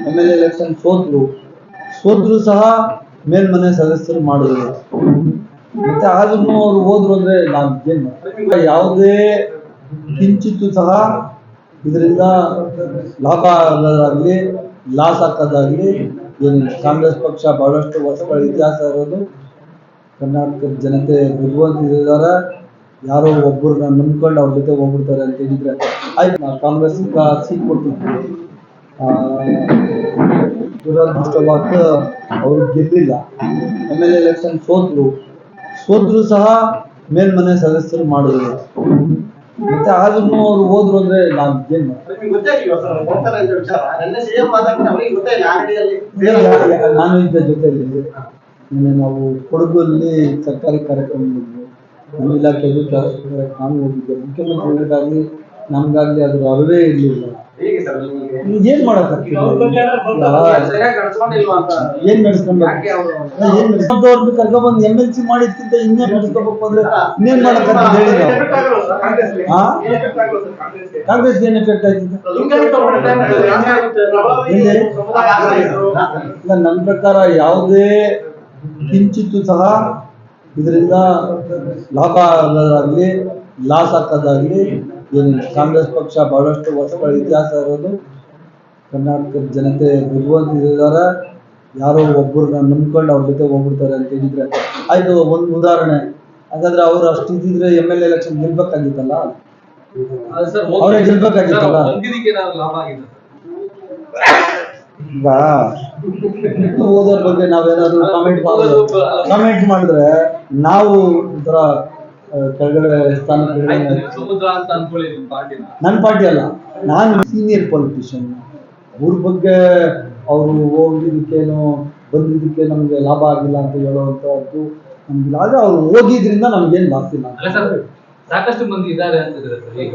M L election ಸೋತ್ರು ಸೋತ್ರು ಸಹ ಮೇಲ್ಮನೆ ಸದಸ್ಯರು ಮಾಡಿದ್ರು. ಮತ್ತೆ ಆದ್ರೂ ಅವ್ರು ಹೋದ್ರು ಅಂದ್ರೆ ನಾನು ಏನ್? ಯಾವುದೇ ಕಿಂಚಿತ್ತು ಸಹ ಇದರಿಂದ ಲಾಭ ಆಗದಾಗ್ಲಿ ಲಾಸ್ ಹಾಕೋದಾಗ್ಲಿ ಏನು ಕಾಂಗ್ರೆಸ್ ಪಕ್ಷ ಬಹಳಷ್ಟು ವರ್ಷಗಳ ಇತಿಹಾಸ ಇರೋದು. ಕರ್ನಾಟಕದ ಜನತೆ ಬುದ್ಧಿವಂತಿದ್ದಾರೆ ಯಾರೋ ಒಬ್ಬರನ್ನ ನಂಬ್ಕೊಂಡು ಅವ್ರ ಜೊತೆ ಹೋಗ್ಬಿಡ್ತಾರೆ ಅಂತ ಹೇಳಿದ್ರೆ ಆಯ್ತು ಕಾಂಗ್ರೆಸ್ ಸೀಟ್ ಕೊಟ್ಟಿದ್ವಿ ಆ, ದುರದೃಷ್ಟವಶಾತ್ ಅವರು ಗೆದ್ದಿಲ್ಲ. ಎಂ ಎಲ್ ಎಲೆಕ್ಷನ್ ಸೋತ್ರು. ಸೋತ್ರು ಸಹ ಮೇಲ್ಮನೆ ಸದಸ್ಯರು ಮಾಡಿದ್ರು ಮತ್ತೆ ಆದ್ರೂ ಅವ್ರು ಹೋದ್ರು ಅಂದ್ರೆ ನಾನು ಏನು ನಾನು ಇದ್ದ ಜೊತೆಯಲ್ಲಿ. ನಿನ್ನೆ ನಾವು ಕೊಡಗಲ್ಲಿ ಸರ್ಕಾರಿ ಕಾರ್ಯಕ್ರಮ ನಮ್ಮ ಇಲಾಖೆಯಲ್ಲಿ ನಾನು ಹೋಗಿದ್ದೆ ಮುಖ್ಯಮಂತ್ರಿಗಳಿಗಾಗಲಿ ನಮ್ಗಾಗ್ಲಿ ಅದ್ರ ಅರಿವೇ ಇರ್ಲಿಲ್ಲ. ಏನ್ ಏನ್ ನಡೆಸ್ಕೊಂಡು ಯಾಕೆ ಅವ್ರು- ಏನ್ ನಡೆಸ್ಕೊಂಡವ್ರನ್ನ ಕರ್ಕೊಂಡ್ಬಂದು ಎಂ ಎಲ್ ಸಿ ಮಾಡಿದ್ಕಿಂತ ಇನ್ನೇನ್ ನಡೆಸ್ಕೋಬೇಕು ಅಂದ್ರೆ ಇನ್ನೇನ್ ಮಾಡಕ್? ಕಾಂಗ್ರೆಸ್ ಏನ್ ಎಫೆಕ್ಟ್ ಆಯ್ತಿದೆ ನನ್ನ ಪ್ರಕಾರ ಯಾವುದೇ ಕಿಂಚಿತ್ತು ಸಹ ಇದರಿಂದ ಲಾಭ ಆಗೋದಾಗ್ಲಿ ಲಾಸ್ ಹಾಕೋದಾಗ್ಲಿ ಏನಿಲ್ಲ ಕಾಂಗ್ರೆಸ್ ಪಕ್ಷ ಬಹಳಷ್ಟು ವರ್ಷಗಳ ಇತಿಹಾಸ ಇರೋದು. ಕರ್ನಾಟಕದ ಜನತೆ ಬುದ್ಧಿವಂತಿದ್ದಾರೆ ಯಾರೋ ಒಬ್ಬರನ್ನ ನಂಬ್ಕೊಂಡು ಅವ್ರ ಜೊತೆ ಹೋಗ್ಬಿಡ್ತಾರೆ ಅಂತ ಹೇಳಿದ್ರೆ. ಆಯ್ತು ಒಂದು ಉದಾಹರಣೆ. ಹಾಗಾದ್ರೆ ಅವ್ರು ಅಷ್ಟು ಇದ್ದಿದ್ರೆ ಎಂ ಎಲ್ ಎಲೆಕ್ಷನ್ ಗೆಲ್ಬೇಕಾಗಿತ್ತಲ್ಲ? ಅವ್ರೇ ಗೆಲ್ಬೇಕಾಗಿತ್ತಲ್ಲ? ಈಗ ಓದೋರ್ ಬಗ್ಗೆ ನಾವೇನಾದ್ರು ಕಮೆಂಟ್ ಕಮೆಂಟ್ ಮಾಡಿದ್ರೆ ನಾವು ಒಂಥರ ಕೆಳಗಡೆ ಸ್ಥಾನ ಅಂತ ನನ್ನ ಪಾರ್ಟಿ ಅಲ್ಲ ನಾನು ಸೀನಿಯರ್ ಪೊಲಿಟಿಷಿಯನ್ ಅವ್ರ ಬಗ್ಗೆ ಅವರು ಹೋಗಿದ್ದಕ್ಕೇನು ಬಂದಿದ್ದಕ್ಕೆ ನಮಗೆ ಲಾಭ ಆಗಿಲ್ಲ ಅಂತ ಹೇಳುವಂಥದ್ದು ನಮ್ಗಿಲ್ಲ ಆದ್ರೆ ಅವ್ರು ಹೋಗಿದ್ರಿಂದ ನಮ್ಗೇನು ಲಾಸ್ ಇಲ್ಲ ಸಾಕಷ್ಟು ಮಂದಿ ಇದ್ದಾರೆ ಅಂತಿದ್ರೆ ಸರ್ ಈಗ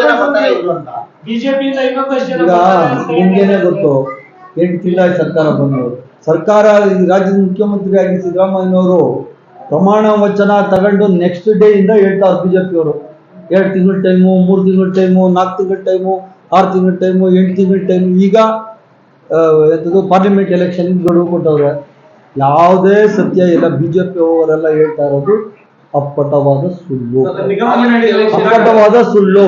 ಜನ ಅಂತ. ಬಿಜೆಪಿಯಿಂದ ಇನ್ನೊಂದಷ್ಟು ನಿಮ್ಗೇನೆ ಗೊತ್ತು ಎಂಟು ತಿಂಗಳ ಸರ್ಕಾರ ಬಂದು ಸರ್ಕಾರ ಈ ರಾಜ್ಯದ ಮುಖ್ಯಮಂತ್ರಿಯಾಗಿ ಸಿದ್ದರಾಮಯ್ಯನವರು ಪ್ರಮಾಣ ವಚನ ತಗೊಂಡು ನೆಕ್ಸ್ಟ್ ಡೇ ಇಂದ ಹೇಳ್ತಾರೆ ಜೆ ಪಿಯವರು ಎರಡು ತಿಂಗಳ ಟೈಮು ಮೂರು ತಿಂಗಳ ಟೈಮು ನಾಲ್ಕು ತಿಂಗಳ ಟೈಮು ಆರು ತಿಂಗಳ ಟೈಮು ಎಂಟು ತಿಂಗಳ ಟೈಮು ಈಗ ಎಂಥದ್ದು ಪಾರ್ಲಿಮೆಂಟ್ ಎಲೆಕ್ಷನ್ ಗಡುವು ಕೊಟ್ಟವ್ರೆ. ಯಾವುದೇ ಸತ್ಯ ಇಲ್ಲ ಬಿಜೆಪಿ ಅವರೆಲ್ಲ ಹೇಳ್ತಾ ಇರೋದು ಅಪ್ಪಟವಾದ ಸುಳ್ಳು. ಅಪ್ಪಟವಾದ ಸುಳ್ಳು.